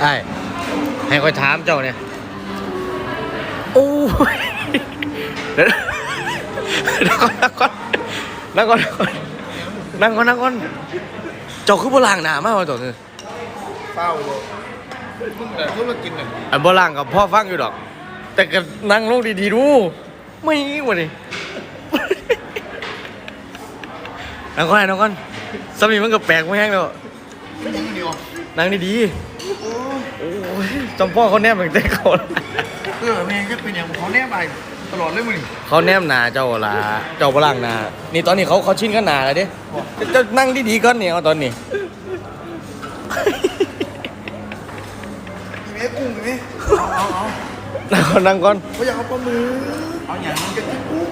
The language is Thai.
ไอ้ให้คอยถามเจ้าเนี่ยโอ้ยเดี๋ยวนั่งก่อนนั่งก่อนนั่งก่อนนั่งก่อนนั่งก่อนเจ้าคือโบราณหนามากว่าตัวนี้เศร้าเลยมึงแต่ธุรกินเนี่ยอันโบราณกับพ่อฟังอยู่ดอก แต่ก็นั่งลงดีๆดู ไม่วะนี่นั่งก่อนนั่งก่อนสามีมันก็แปลกไม่แห้งแล้วไม่ยังเดียวนั่งดีๆ โอ้ยจำพ่อเขาแนบเหมือนแต่เขาเออแม่งก็เป็นอย่างเขาแนบไปตลอดเลยมึงเขาแนมหนาเจ้าละเจ้าบลังหนานี่ตอนนี้เขาเขาชินกันหนาแล้วเด้เจะนั่งดีๆก่อนเนี่ยเอาตอนนี้มีเมกุ้งมีเอาเอาเอานั่งก่อนนั่งก่อนเขาอยากเอาปลาหมึกเอาอย่างมันจะกินกุ้ง